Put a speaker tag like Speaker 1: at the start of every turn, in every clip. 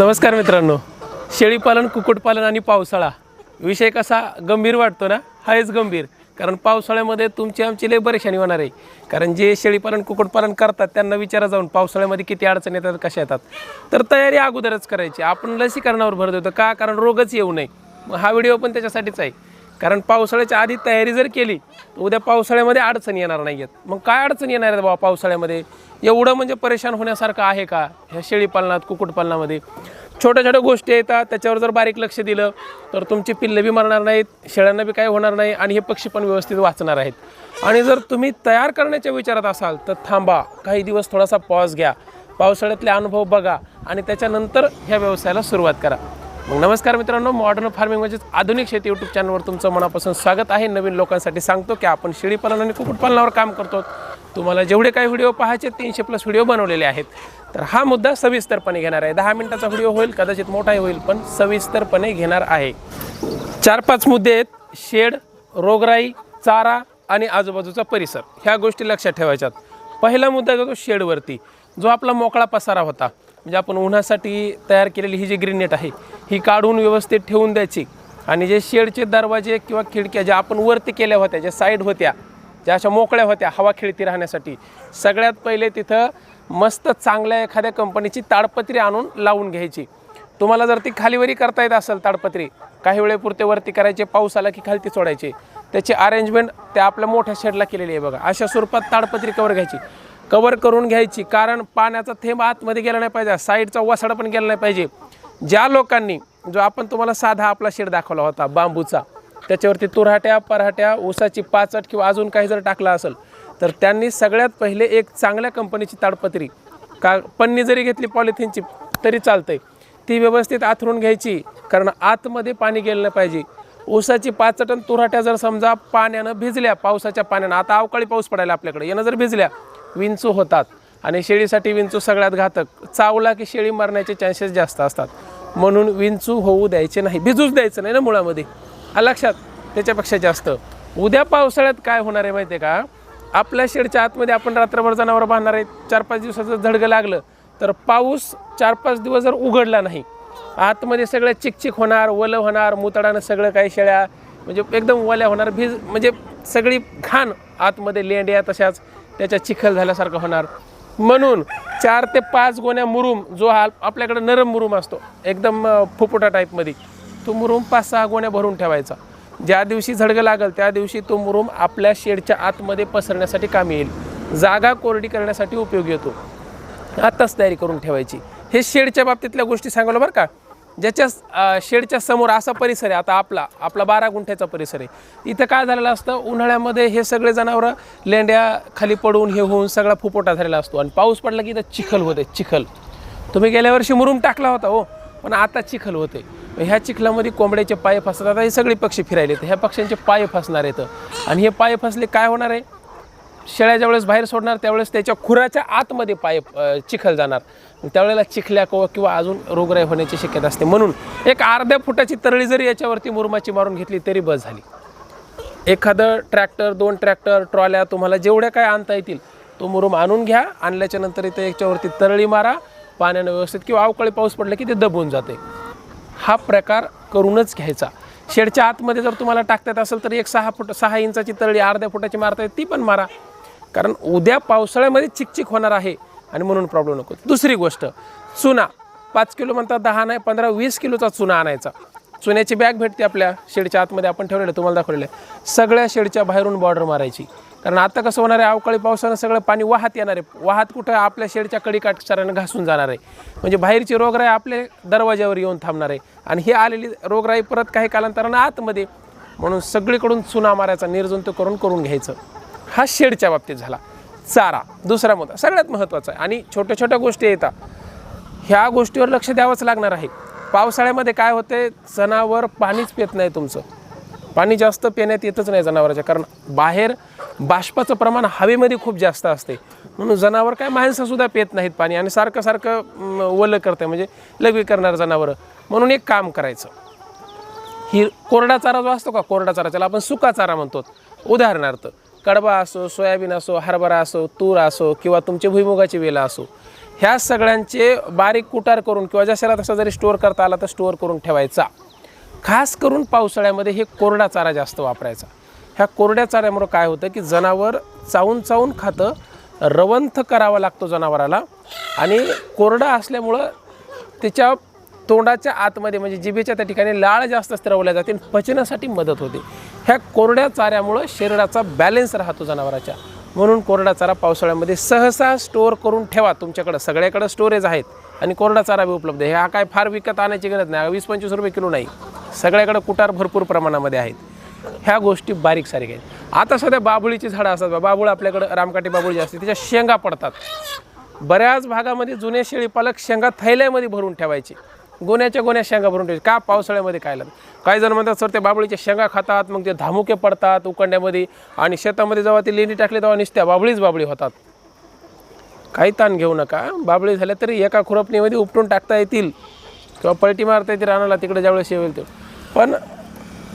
Speaker 1: नमस्कार मित्रांनो. शेळीपालन कुक्कुटपालन आणि पावसाळा विषय कसा गंभीर वाटतो ना हाच गंभीर. कारण पावसाळ्यामध्ये तुमची आमची लय परेशानी होणार आहे. कारण जे शेळीपालन कुक्कुटपालन करतात त्यांना विचारा जाऊन पावसाळ्यामध्ये किती अडचणी येतात कशा येतात. तर तयारी अगोदरच करायची. आपण लसीकरणावर भर देतो. का? कारण रोगच येऊ नये. मग हा व्हिडिओ पण त्याच्यासाठीच आहे. कारण पावसाळ्याच्या आधी तयारी जर केली तर उद्या पावसाळ्यामध्ये अडचणी येणार नाही आहेत मग काय अडचणी येणार आहेत बाबा पावसाळ्यामध्ये? एवढं म्हणजे परेशान होण्यासारखं आहे का? ह्या शेळीपालनात कुक्कुटपालनामध्ये छोट्या छोट्या गोष्टी येतात त्याच्यावर जर बारीक लक्ष दिलं तर तुमची पिल्लं बी मरणार नाहीत शेळ्यांना बी काही होणार नाही आणि हे पक्षी पण व्यवस्थित वाचणार आहेत. आणि जर तुम्ही तयार करण्याच्या विचारात असाल तर थांबा काही दिवस थोडासा पॉज घ्या पावसाळ्यातले अनुभव बघा आणि त्याच्यानंतर ह्या व्यवसायाला सुरुवात करा. मग नमस्कार मित्रांनो मॉडर्न फार्मिंग म्हणजेच आधुनिक शेती यूट्यूब चॅनलवर तुमचं मनापासून स्वागत आहे. नवीन लोकांसाठी सांगतो की आपण शेळीपालन आणि कुक्कुटपालनावर काम करतो. तुम्हाला जेवढे काही व्हिडिओ पाहायचे तीनशे प्लस व्हिडिओ बनवलेले आहेत. तर हा मुद्दा सविस्तरपणे घेणार आहे. दहा मिनिटाचा व्हिडिओ होईल कदाचित मोठाही होईल पण सविस्तरपणे घेणार आहे. चार पाच मुद्दे आहेत. शेड रोगराई चारा आणि आजूबाजूचा परिसर. ह्या गोष्टी लक्षात ठेवायच्यात. पहिला मुद्दा येतो शेडवरती. जो आपला मोकळा पसारा होता. म्हणजे आपण उन्हासाठी तयार केलेली ही जी ग्रीनेट आहे ही काढून व्यवस्थित ठेवून द्यायची. आणि जे शेडचे दरवाजे किंवा खिडक्या ज्या आपण वरती केल्या होत्या ज्या साईड होत्या ज्या अशा मोकळ्या होत्या हवा खेळती राहण्यासाठी. सगळ्यात पहिले तिथं मस्त चांगल्या एखाद्या कंपनीची ताडपत्री आणून लावून घ्यायची. तुम्हाला जर ती खालीवरी करता येत असेल ताडपत्री काही वेळेपुरते वरती करायचे पाऊस आला की खालती सोडायचे. सोडायची त्याची अरेंजमेंट त्या आपल्या मोठ्या शेडला केलेली आहे बघा. अशा स्वरूपात ताडपत्री कवर घ्यायची. कवर करून घ्यायची कारण पाण्याचा थेंब आतमध्ये गेला नाही पाहिजे साईडचा वसाडा पण गेला नाही पाहिजे. ज्या लोकांनी जो आपण तुम्हाला साधा आपला शेड दाखवला होता बांबूचा त्याच्यावरती तुरहाट्या पराठ्या ऊसाची पाचट किंवा अजून काही जर टाकला असेल तर त्यांनी सगळ्यात पहिले एक चांगल्या कंपनीची ताडपत्री का पन्नी जरी घेतली पॉलिथिनची तरी चालतंय. ती व्यवस्थित आथरून घ्यायची कारण आतमध्ये पाणी गेलं नाही पाहिजे. ऊसाची पाचट आणि तुराट्या जर समजा पाण्यानं भिजल्या पावसाच्या पाण्यानं आता अवकाळी पाऊस पडायला आपल्याकडे यानं जर भिजल्या विंचू होतात. आणि शेळीसाठी विंचू सगळ्यात घातक चावला की शेळी मरण्याचे चान्सेस जास्त असतात. म्हणून विंचू होऊ द्यायचे नाही भिजूच द्यायचं नाही ना मुळामध्ये. लक्षात. त्याच्यापेक्षा जास्त. उद्या पावसाळ्यात काय होणार आहे माहिती आहे का? आपल्या शेडच्या आतमध्ये आपण रात्रभर जनावर बांधणार आहे चार पाच दिवसाचं झडगं लागलं तर पाऊस चार पाच दिवस जर उघडला नाही आतमध्ये सगळं चिकचिक होणार ओलं होणार मुतडानं सगळं काही शेळ्या म्हणजे एकदम ओल्या होणार भिज म्हणजे सगळी घाण आतमध्ये लेंड्या तशाच त्याच्या चिखल झाल्यासारखं होणार. म्हणून चार ते पाच गोण्या मुरुम जो हा आपल्याकडे नरम मुरुम असतो एकदम फुफुटा टाईपमध्ये तो पाच सहा गोण्या भरून ठेवायचा. ज्या दिवशी झडगं लागेल त्या दिवशी तो आपल्या शेडच्या आतमध्ये पसरण्यासाठी कामी येईल. जागा कोरडी करण्यासाठी उपयोगी येतो. आत्ताच तयारी करून ठेवायची. हे शेडच्या बाबतीतल्या गोष्टी सांगायला बरं का? ज्याच्या शेडच्या समोर असा परिसर आहे आता आपला आपला बारा गुंठ्याचा परिसर आहे. इथं काय झालेलं असतं? उन्हाळ्यामध्ये हे सगळे जनावरं लेंड्या खाली पडून हे होऊन सगळा फुपोटा झालेला असतो. आणि पाऊस पडला की इथं चिखल होते चिखल. तुम्ही गेल्या वर्षी मुरुम टाकला होता हो. पण आता चिखल होते ह्या चिखलामध्ये कोंबड्याचे पाय फसतात आता हे सगळे पक्षी फिरायले आहेत ह्या पक्ष्यांचे पाय फसणार आहेत. आणि हे पाय फसले काय होणार आहे? शेळ्या ज्यावेळेस बाहेर सोडणार त्यावेळेस त्याच्या खुराच्या आतमध्ये पाय चिखल जाणार. त्यावेळेला चिखल्या किंवा किंवा अजून रोगराई होण्याची शक्यता असते. म्हणून एक अर्ध्या फुटाची तरळी जरी याच्यावरती मुरमाची मारून घेतली तरी बस झाली. एखादं ट्रॅक्टर दोन ट्रॅक्टर ट्रॉल्या तुम्हाला जेवढ्या काय आणता येतील तो मुरुम आणून घ्या. आणल्याच्या नंतर इथे याच्यावरती तरळी मारा. पाण्यानं व्यवस्थित किंवा अवकाळी पाऊस पडला की ते दबून जाते. हा प्रकार करूनच घ्यायचा. शेडच्या आतमध्ये जर तुम्हाला टाकता येत असेल तर एक सहा फुट सहा इंचाची तळी अर्ध्या फुटाची मारता येते ती पण मारा. कारण उद्या पावसाळ्यामध्ये चिकचिक होणार आहे आणि म्हणून प्रॉब्लेम नको. दुसरी गोष्ट चुना. पाच किलो म्हणतात दहा नाही पंधरा वीस किलोचा चुना आणायचा. चुन्याची बॅग भेटते आपल्या शेडच्या आतमध्ये आपण ठेवलेलं तुम्हाला दाखवलेलं आहे. सगळ्या शेडच्या बाहेरून बॉर्डर मारायची. कारण आता कसं होणार आहे अवकाळी पावसानं सगळं पाणी वाहत येणार आहे. वाहत कुठं? आपल्या शेडच्या कडीकाटसाऱ्यानं घासून जाणार आहे. म्हणजे बाहेरची रोगराई आपल्या दरवाज्यावर येऊन थांबणार आहे. आणि ही आलेली रोगराई परत काही कालांतरानं आतमध्ये. म्हणून सगळीकडून चुना मारायचा निर्जंतू करून करून घ्यायचं. हा शेडच्या बाबतीत झाला. चारा दुसरा मुद्दा सगळ्यात महत्त्वाचा आहे. आणि छोट्या छोट्या गोष्टी येतात. ह्या गोष्टीवर लक्ष द्यावंच लागणार आहे. पावसाळ्यामध्ये काय होते? जनावर पाणीच पित नाही तुमचं. पाणी जास्त पिण्यात येतच नाही जनावराच्या. कारण बाहेर बाष्पाचं प्रमाण हवेमध्ये खूप जास्त असते. म्हणून जनावर काय माणसंसुद्धा पित नाहीत पाणी आणि सारखं सारखं ओलं करतं. म्हणजे लघवी करणार जनावरं. म्हणून एक काम करायचं. ही कोरडा चारा जो असतो का? कोरडा चारा त्याला आपण सुका चारा म्हणतो. उदाहरणार्थ कडबा असो सोयाबीन असो हरभरा असो तूर असो किंवा तुमचे भुईमुगाची वेला असो. ह्या सगळ्यांचे बारीक कुटार करून किंवा जशाला तसा जरी स्टोअर करता आला तर स्टोअर करून ठेवायचा. खास करून पावसाळ्यामध्ये हे कोरडा चारा जास्त वापरायचा. ह्या कोरड्या चाऱ्यामुळं काय होतं की जनावर चावून चावून खातं रवंथ करावा लागतो जनावराला आणि कोरडा असल्यामुळं त्याच्या तोंडाच्या आतमध्ये म्हणजे जिभेच्या त्या ठिकाणी लाळ जास्त स्त्रवल्या जाते आणि पचनासाठी मदत होते. ह्या कोरड्या चाऱ्यामुळं शरीराचा बॅलेन्स राहतो जनावराच्या. म्हणून कोरडा चारा पावसाळ्यामध्ये सहसा स्टोअर करून ठेवा. तुमच्याकडं सगळ्याकडं स्टोरेज आहेत आणि कोरडा चारा बी उपलब्ध आहे. हा काय फार विकत आणायची गरज नाही. वीस पंचवीस रुपये किलो नाही. सगळ्याकडं कुटार भरपूर प्रमाणामध्ये आहेत. ह्या गोष्टी बारीक सारीक आहेत. आता सध्या बाबुळीची झाडं असतात बाबुळ आपल्याकडं रामकाठी बाबुळी जी असते त्याच्या शेंगा पडतात. बऱ्याच भागामध्ये जुने शेळीपालक शेंगा थैल्यामध्ये भरून ठेवायचे. गोण्याच्या गोण्या शेंगा भरून ठेवायचे. का? पावसाळ्यामध्ये खायला काही जण म्हणतात सर ते बाबळीच्या शेंगा खातात मग ते धामुके पडतात उकंड्यामध्ये आणि शेतामध्ये जेव्हा ती लेणी टाकली तेव्हा निसत्या बाबळीच बाबळी होतात. काही ताण घेऊ नका. बाबळी झाल्या तरी एका खुरपणीमध्ये उपटून टाकता येतील. किंवा पलटी मारता येतील रानाला तिकडे ज्यावेळेस येईल ते. पण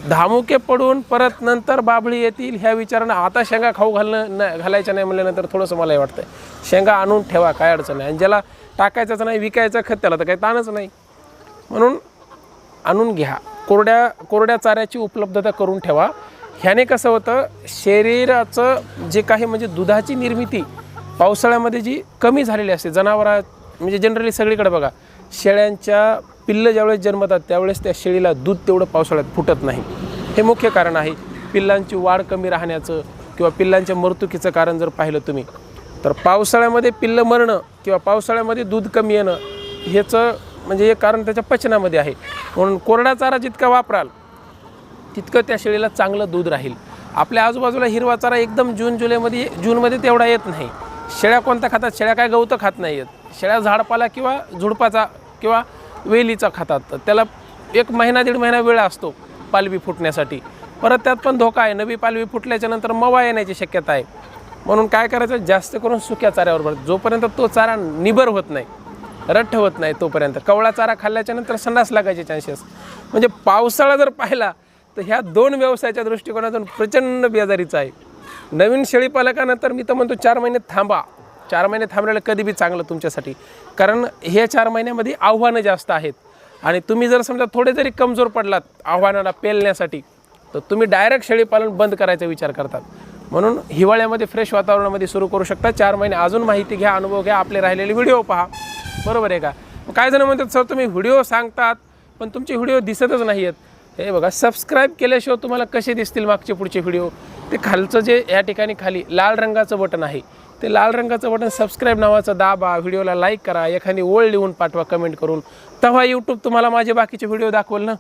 Speaker 1: धामुके पडून परत नंतर बाबळी येतील ह्या विचारानं आता शेंगा खाऊ घालणं नाही घालायच्या नाही म्हणल्यानंतर थोडंसं मला हे वाटतं शेंगा आणून ठेवा काय अडचण नाही. आणि ज्याला टाकायचंच नाही विकायचं खत त्याला तर काही ताणच नाही. म्हणून आणून घ्या. कोरड्या कोरड्या चाऱ्याची उपलब्धता करून ठेवा. ह्याने कसं होतं शरीराचं जे काही म्हणजे दुधाची निर्मिती पावसाळ्यामध्ये जी कमी झालेली असते जनावरा म्हणजे जनरली सगळीकडे बघा शेळ्यांच्या पिल्लं ज्यावेळेस जन्मतात त्यावेळेस त्या शेळीला दूध तेवढं पावसाळ्यात फुटत नाही. हे मुख्य कारण आहे. पिल्लांची वाढ कमी राहण्याचं किंवा पिल्लांच्या मृत्युकीचं कारण जर पाहिलं तुम्ही तर पावसाळ्यामध्ये पिल्लं मरणं किंवा पावसाळ्यामध्ये दूध कमी येणं ह्याचं म्हणजे एक कारण त्याच्या पचनामध्ये आहे. म्हणून कोरडा चारा जितका वापराल तितकं त्या शेळीला चांगलं दूध राहील. आपल्या आजूबाजूला हिरवा चारा एकदम जून जुलैमध्ये जूनमध्ये तेवढा येत नाही. शेळ्या कोणत्या खातात? शेळ्या काय गवतं खात नाही आहेत. शेळ्या झाडपाला किंवा झुडपाचा किंवा वेलीचा खातात. तर त्याला एक महिना दीड महिना वेळ असतो पालवी फुटण्यासाठी. परत त्यात पण धोका आहे. नवी पालवी फुटल्याच्यानंतर मवा येण्याची शक्यता आहे. म्हणून काय करायचं? जास्त करून सुक्या चाऱ्यावर भर. जोपर्यंत तो चारा निबर होत नाही रट्ट ठेवत नाही तोपर्यंत. कवळा चारा खाल्ल्याच्या नंतर संडास लागायचे चान्सेस म्हणजे पावसाळा जर पाहिला तर ह्या दोन व्यवसायाच्या दृष्टिकोनातून प्रचंड बेजारीचा आहे. नवीन शेळीपालकानंतर मी तर म्हणतो चार महिने थांबा. चार महिने थांबलेलं कधी बी चांगलं तुमच्यासाठी. कारण हे चार महिन्यामध्ये आव्हानं जास्त आहेत. आणि तुम्ही जर समजा थोडे जरी कमजोर पडलात आव्हानाला पेलण्यासाठी तर तुम्ही डायरेक्ट शेळीपालन बंद करायचा विचार करतात. म्हणून हिवाळ्यामध्ये फ्रेश वातावरणामध्ये सुरू करू शकता. चार महिने अजून माहिती घ्या अनुभव घ्या आपले राहिलेले व्हिडिओ पहा. बरोबर आहे का? मग काय जण म्हणतात सर तुम्ही व्हिडिओ सांगतात पण तुमचे व्हिडिओ दिसतच नाही आहेत हे बघा सबस्क्राईब केल्याशिवाय तुम्हाला कसे दिसतील मागचे पुढचे व्हिडिओ? ते खालचं जे या ठिकाणी खाली लाल रंगाचं बटन आहे ते लाल रंगाचं बटन सबस्क्राईब नावाचं दाबा व्हिडिओला लाईक करा एखादी ओळ लिहून पाठवा कमेंट करून. तेव्हा यूट्यूब तुम्हाला माझे बाकीचे व्हिडिओ दाखवेल ना?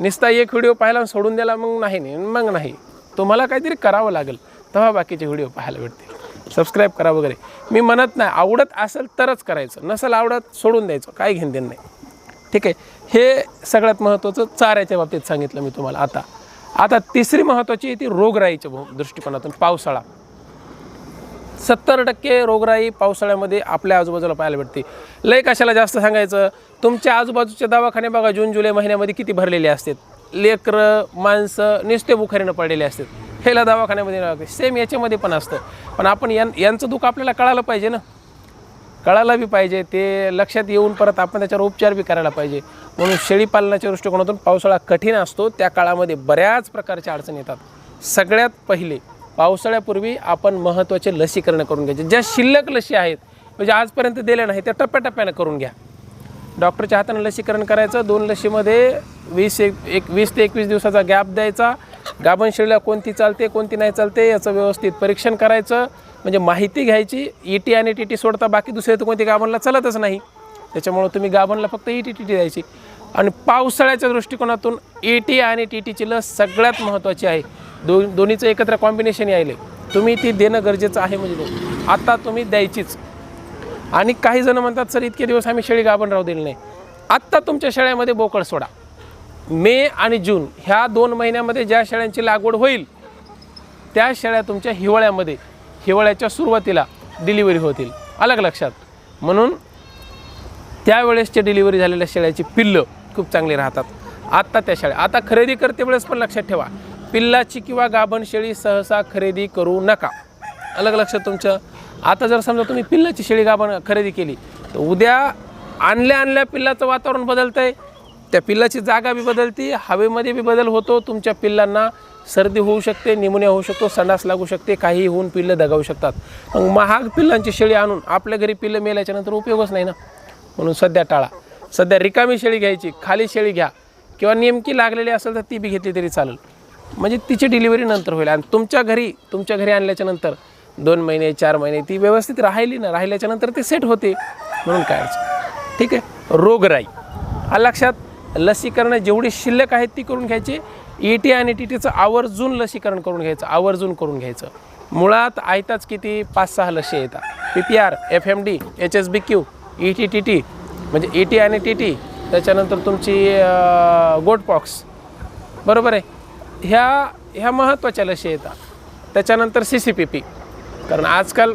Speaker 1: नुसता एक व्हिडिओ पाहायला सोडून द्याला मग नाही नाही मग नाही. तुम्हाला काहीतरी करावं लागेल तेव्हा बाकीचे व्हिडिओ पाहायला भेटतील. सबस्क्राईब करा वगैरे. मी म्हणत नाही आवडत असेल तरच करायचं. नसेल आवडत सोडून द्यायचं. काय घेणं देणं नाही. ठीक आहे? हे सगळ्यात महत्त्वाचं चाऱ्याच्या बाबतीत सांगितलं मी तुम्हाला आता. आता तिसरी महत्त्वाची आहे ती रोगराईच्या दृष्टिकोनातून पावसाळा. सत्तर टक्के रोगराई पावसाळ्यामध्ये आपल्या आजूबाजूला पाहायला भेटते. लय कशाला जास्त सांगायचं? तुमच्या आजूबाजूचे दवाखाने बघा जून जुलै महिन्यामध्ये किती भरलेले असतात. लेकरं माणसं नुसते बुखारीनं पडलेले असतात. हेला दवाखान्यामध्ये लागते सेम याच्यामध्ये पण असतं. पण आपण यां यांचं दुःख आपल्याला कळालं पाहिजे ना. कळायला बी पाहिजे. ते लक्षात येऊन परत आपण त्याच्यावर उपचार बी करायला पाहिजे. म्हणून शेळीपालनाच्या दृष्टिकोनातून पावसाळा कठीण असतो. त्या काळामध्ये बऱ्याच प्रकारच्या अडचणी येतात. सगळ्यात पहिले पावसाळ्यापूर्वी आपण महत्त्वाचे लसीकरण करून घ्यायचे. ज्या शिल्लक लसी आहेत म्हणजे आजपर्यंत दिल्या नाही त्या टप्प्याटप्प्यानं करून घ्या. डॉक्टरच्या हाताने लसीकरण करायचं. दोन लसीमध्ये वीस एक एक वीस ते एकवीस दिवसाचा गॅप द्यायचा. गाभण शेळीला कोणती चालते कोणती नाही चालते याचं व्यवस्थित परीक्षण करायचं. म्हणजे माहिती घ्यायची ई टी आणि टी टी सोडता बाकी दुसरे तर कोणती गाभणला चालतच नाही. त्याच्यामुळं तुम्ही गाभणला फक्त ई टी टी टी द्यायची. आणि पावसाळ्याच्या दृष्टिकोनातून ई टी आणि टी टीची लस सगळ्यात महत्त्वाची आहे. दो दोन्हीचं एकत्र कॉम्बिनेशन यायले. तुम्ही ती देणं गरजेचं आहे म्हणजे. आता तुम्ही द्यायचीच. आणि काही जण म्हणतात सर इतके दिवस आम्ही शेळी गाभण राहू दिली नाही. आत्ता तुमच्या शेळ्यामध्ये बोकळ सोडा. मे आणि जून ह्या दोन महिन्यामध्ये ज्या शेळ्यांची लागवड होईल त्या शेळ्या तुमच्या हिवाळ्यामध्ये हिवाळ्याच्या सुरुवातीला डिलिव्हरी होतील. अलग लक्षात. म्हणून त्यावेळेसच्या डिलिव्हरी झालेल्या शेळ्याची पिल्लं खूप चांगली राहतात. आत्ता त्या शेळ्या आता खरेदी करते वेळेस पण लक्षात ठेवा. पिल्लाची किंवा गाभण शेळी सहसा खरेदी करू नका. अलग लक्षात तुमचं. आता जर समजा तुम्ही पिल्लाची शेळी गाभण खरेदी केली तर उद्या आणल्या आणल्या पिल्लाचं वातावरण बदलतं आहे त्या पिल्लाची जागा बी बदलती हवेमध्ये बी बदल होतो. तुमच्या पिल्लांना सर्दी होऊ शकते निमोनिया होऊ शकतो संडास लागू शकते काही होऊन पिल्लं दगावू शकतात. मग महाग पिल्लांची शेळी आणून आपल्या घरी पिल्लं मेल्याच्यानंतर उपयोगच नाही ना? म्हणून सध्या टाळा. सध्या रिकामी शेळी घ्यायची खाली शेळी घ्या. किंवा नेमकी लागलेली असेल तर ती बी घेतली तरी चालेल. म्हणजे तिची डिलिव्हरी नंतर होईल. आणि तुमच्या घरी तुमच्या घरी आणल्याच्यानंतर दोन महिने चार महिने ती व्यवस्थित राहिली ना राहिल्याच्यानंतर ते सेट होते. म्हणून काय ठीक आहे? रोगराई. हा लक्षात? लसीकरण जेवढी शिल्लक आहेत ती करून घ्यायची. ई टी आणि टी टीचं आवर्जून लसीकरण करून घ्यायचं आवर्जून करून घ्यायचं. मुळात आयताच किती पाच सहा लशी येतात P P R F M D H S B Q E T T T म्हणजे ई टी आणि टी टी त्याच्यानंतर तुमची गोटपॉक्स बरोबर आहे? ह्या ह्या महत्त्वाच्या लशी येतात त्याच्यानंतर सी सी पी पी कारण आजकाल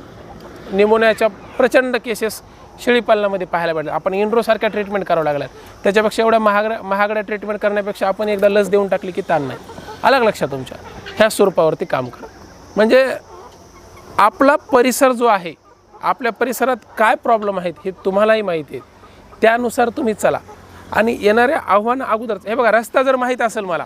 Speaker 1: निमोनियाच्या प्रचंड केसेस शेळीपालनामध्ये पाहायला भेटतात आपण इंड्रोसारख्या ट्रीटमेंट करावं लागल्यात. त्याच्यापेक्षा एवढ्या महागड्या महागड्या ट्रीटमेंट करण्यापेक्षा आपण एकदा लस देऊन टाकली की ताण नाही. अलग लक्षात तुमच्या? ह्या स्वरूपावरती काम करा. म्हणजे आपला परिसर जो आहे आपल्या परिसरात काय प्रॉब्लेम आहेत हे तुम्हालाही माहिती आहे. त्यानुसार तुम्ही चला. आणि येणाऱ्या आव्हानं अगोदरच हे बघा रस्ता जर माहीत असेल मला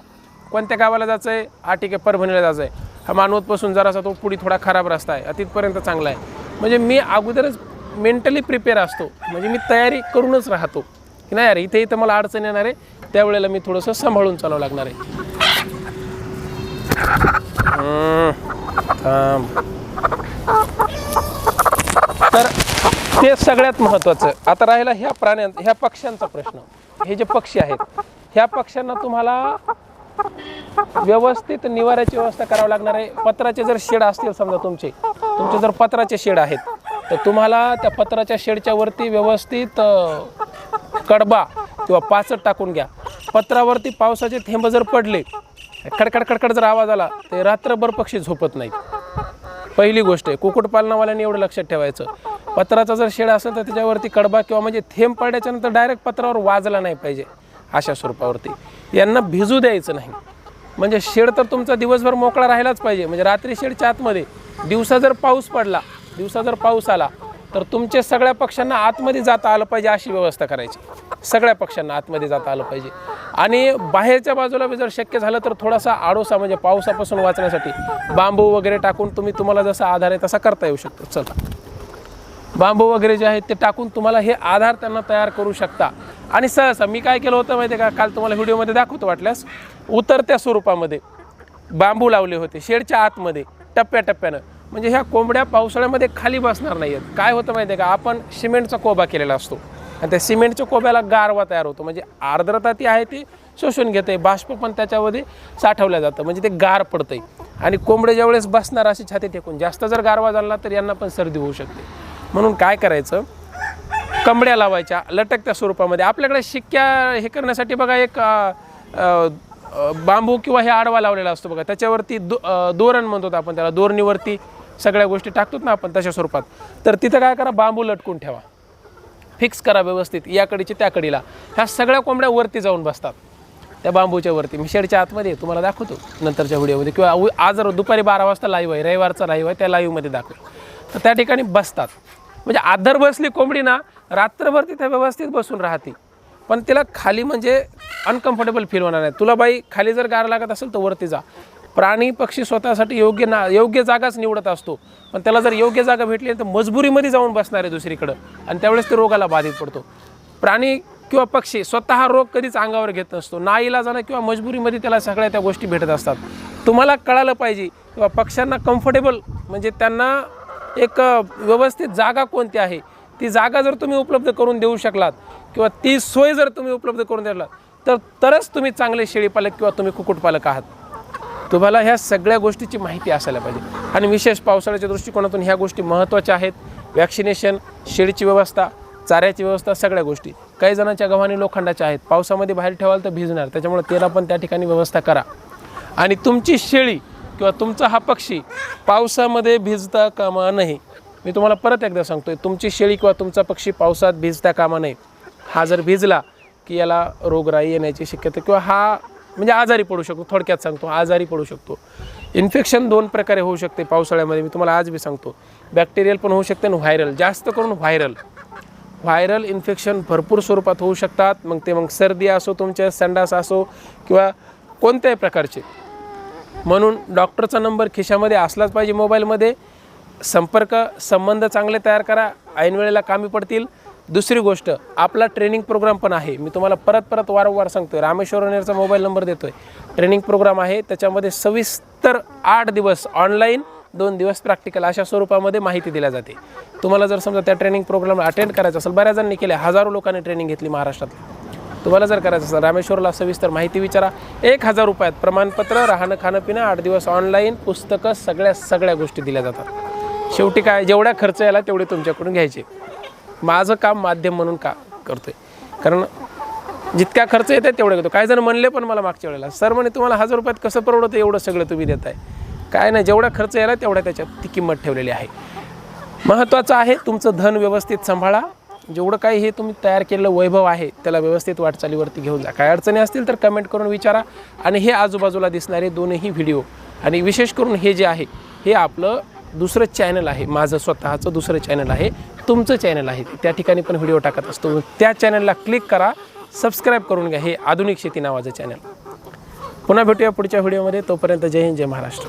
Speaker 1: कोणत्या गावाला जायचं आहे हा ठीक आहे परभणीला जायचं आहे हा मानवतपासून जरासा तो पुढे थोडा खराब रस्ता आहे तिथपर्यंत चांगला आहे. म्हणजे मी अगोदरच मेंटली प्रिपेअर असतो. म्हणजे मी तयारी करूनच राहतो. की नाही अरे इथे इथं मला अडचण येणार आहे त्यावेळेला मी थोडंसं सांभाळून चालावं लागणार आहे. हम्म, थांब. तर ते सगळ्यात महत्त्वाचं आता राहिला ह्या प्राण्यां ह्या पक्ष्यांचा प्रश्न. हे जे पक्षी आहेत ह्या पक्ष्यांना तुम्हाला व्यवस्थित निवाऱ्याची व्यवस्था करावी लागणार आहे. पत्राचे जर शेड असतील समजा तुमचे तुमचे जर पत्राचे शेड आहेत तर तुम्हाला त्या पत्राच्या शेडच्या वरती व्यवस्थित कडबा किंवा पाचट टाकून घ्या. पत्रावरती पावसाचे थेंब जर पडले खडखड खडखड जर आवाज आला ते रात्रभर पक्षी झोपत नाहीत. पहिली गोष्ट आहे कुक्कुटपालनावाल्यांनी एवढं लक्षात ठेवायचं. पत्राचा जर शेड असेल तर त्याच्यावरती कडबा किंवा म्हणजे थेंब पडल्याच्या नंतर डायरेक्ट पत्रावर वाजला नाही पाहिजे अशा स्वरूपावरती. यांना भिजू द्यायचं नाही. म्हणजे शेड तर तुमचा दिवसभर मोकळा राहिलाच पाहिजे. म्हणजे रात्री शेडच्या आतमध्ये दिवसा जर पाऊस पडला दिवसा जर पाऊस आला तर तुमच्या सगळ्या पक्षांना आतमध्ये जाता आलं पाहिजे अशी व्यवस्था करायची. सगळ्या पक्षांना आतमध्ये जाता आलं पाहिजे. आणि बाहेरच्या बाजूला बी जर शक्य झालं तर थोडासा आडोसा म्हणजे पावसापासून वाचण्यासाठी बांबू वगैरे टाकून तुम्ही तुम्हाला जसा आधार आहे तसा करता येऊ शकतो. चला. बांबू वगैरे जे आहेत ते टाकून तुम्हाला हे आधार त्यांना तयार करू शकता. आणि सहसा मी काय केलं होतं माहिती आहे का? काल तुम्हाला व्हिडिओमध्ये दाखवतो वाटल्यास उतरत्या स्वरूपामध्ये बांबू लावले होते शेडच्या आतमध्ये टप्प्याटप्प्यानं. म्हणजे ह्या कोंबड्या पावसाळ्यामध्ये खाली बसणार नाही आहेत काय होतं माहिती आहे का? आपण सिमेंटचा कोबा केलेला असतो. आणि त्या सिमेंटच्या कोब्याला गारवा तयार होतो. म्हणजे आर्द्रता ती आहे ती शोषून घेते. बाष्प पण त्याच्यामध्ये साठवलं जातं. म्हणजे ते गार पडतं आहे आणि कोंबडे ज्यावेळेस बसणार अशी छाती टेकून जास्त जर गारवा झाला तर यांना पण सर्दी होऊ शकते. म्हणून काय करायचं? कंबड्या लावायच्या लटकत्या स्वरूपामध्ये. आपल्याकडे शिक्क्या हे करण्यासाठी बघा एक बांबू किंवा हे आडवा लावलेला असतो बघा. त्याच्यावरती दो दोरण म्हणतो आपण त्याला. दोरणीवरती सगळ्या गोष्टी टाकतोत ना आपण तशा स्वरूपात. तर तिथं काय करा बांबू लटकून ठेवा. फिक्स करा व्यवस्थित या त्याकडीला त्या कडीला. ह्या सगळ्या कोंबड्या वरती जाऊन बसतात. त्या बांबूच्या वरती. मी शेडच्या आतमध्ये तुम्हाला दाखवतो नंतरच्या व्हिडिओमध्ये. किंवा उ- आज दुपारी बारा वाजता लाईव्ह आहे रविवारचा लाईव्ह आहे त्या लाईव्हमध्ये दाखव तर त्या ठिकाणी बसतात. म्हणजे आधर बसली कोंबडी ना रात्रभर तिथे व्यवस्थित बसून राहते. पण तिला खाली म्हणजे अनकम्फर्टेबल फील होणार नाही. तुला बाई खाली जर गार लागत असेल तर वरती जा. प्राणी पक्षी स्वतःसाठी योग्य ना योग्य जागाच निवडत असतो. पण त्याला जर योग्य जागा भेटली तर मजबुरीमध्ये जाऊन बसणार आहे दुसरीकडं. आणि त्यावेळेस ते रोगाला बाधित पडतो. प्राणी किंवा पक्षी स्वतः रोग कधीच अंगावर घेत नसतो. ना इलाजानं किंवा मजबुरीमध्ये त्याला सगळ्या त्या गोष्टी भेटत असतात. तुम्हाला कळालं पाहिजे किंवा पक्ष्यांना कम्फर्टेबल म्हणजे त्यांना एक व्यवस्थित जागा कोणती आहे? ती जागा जर तुम्ही उपलब्ध करून देऊ शकलात किंवा ती सोय जर तुम्ही उपलब्ध करून दिलात तर तरच तुम्ही चांगले शेळीपालक किंवा तुम्ही कुक्कुटपालक आहात. तुम्हाला ह्या सगळ्या गोष्टीची माहिती असायला पाहिजे. आणि विशेष पावसाळ्याच्या दृष्टिकोनातून ह्या गोष्टी महत्त्वाच्या आहेत. वॅक्सिनेशन शेळीची व्यवस्था चाऱ्याची व्यवस्था सगळ्या गोष्टी. काही जणांच्या गव्हाणी लोखंडाच्या आहेत. पावसामध्ये बाहेर ठेवाल तर भिजणार. त्याच्यामुळे त्याला पण त्या ठिकाणी व्यवस्था करा. आणि तुमची शेळी किंवा तुमचा हा पक्षी पावसामध्ये भिजता कामा नाही मी तुम्हाला परत एकदा सांगतोय तुमची शेळी किंवा तुमचा पक्षी पावसात भिजता कामा नये. हा जर भिजला की याला रोगराई येण्याची शक्यता किंवा हा म्हणजे आजारी पडू शकतो थोडक्यात सांगतो आजारी पडू शकतो. इन्फेक्शन दोन प्रकारे होऊ शकते पावसाळ्यामध्ये मी तुम्हाला आज बी सांगतो. बॅक्टेरियल पण होऊ शकते आणि व्हायरल जास्त करून व्हायरल व्हायरल इन्फेक्शन भरपूर स्वरूपात होऊ शकतात. मग ते मग सर्दी असो तुमच्या संडास असो किंवा कोणत्याही प्रकारचे. म्हणून डॉक्टरचा नंबर खिशामध्ये असलाच पाहिजे मोबाईलमध्ये संपर्क संबंध चांगले तयार करा. ऐन वेळेला कामी पडतील. दुसरी गोष्ट आपला ट्रेनिंग प्रोग्राम पण आहे. मी तुम्हाला परत परत वारंवार सांगतो रामेश्वर रामेश्वरनेरचा मोबाईल नंबर देतो आहे ट्रेनिंग प्रोग्राम आहे त्याच्यामध्ये सविस्तर आठ दिवस ऑनलाईन दोन दिवस प्रॅक्टिकल अशा स्वरूपामध्ये माहिती दिल्या जाते. तुम्हाला जर समजा त्या ट्रेनिंग प्रोग्राम अटेंड करायचं असेल बऱ्याच जणांनी केले हजारो लोकांनी ट्रेनिंग घेतली महाराष्ट्रात तुम्हाला जर करायचं असेल रामेश्वरला सविस्तर माहिती विचारा. एक हजार रुपयात प्रमाणपत्र राहणं खाणं पिणं आठ दिवस ऑनलाईन पुस्तकं सगळ्या सगळ्या गोष्टी दिल्या जातात. शेवटी काय जेवढा खर्च याला तेवढे तुमच्याकडून घ्यायचे. माझं काम माध्यम म्हणून का करतोय? कारण जितका खर्च येते तेवढं करतो. काही जण म्हणले पण मला मागच्या वेळेला. सर म्हणे तुम्हाला हजार रुपयात कसं परवडतं एवढं सगळं तुम्ही देताय? काय नाही जेवढा खर्च यायला तेवढ्या त्याच्यात ती किंमत ठेवलेली आहे. महत्त्वाचं आहे तुमचं धन व्यवस्थित सांभाळा. जेवढं काही हे तुम्ही तयार केलेलं वैभव आहे त्याला व्यवस्थित वाटचालीवरती घेऊन जा. काय अडचणी असतील तर कमेंट करून विचारा. आणि हे आजूबाजूला दिसणारे दोनही व्हिडिओ आणि विशेष करून हे जे आहे हे आपलं दुसरं चॅनल आहे. माझं स्वतःचं दुसरं चॅनल आहे. तुमचं चॅनल आहे. त्या ठिकाणी पण व्हिडिओ टाकत असतो. त्या चॅनलला क्लिक करा सबस्क्राईब करून घ्या. हे आधुनिक शेती नावाचं चॅनल पुन्हा भेटूया पुढच्या व्हिडिओमध्ये तोपर्यंत जय हिंद जय महाराष्ट्र.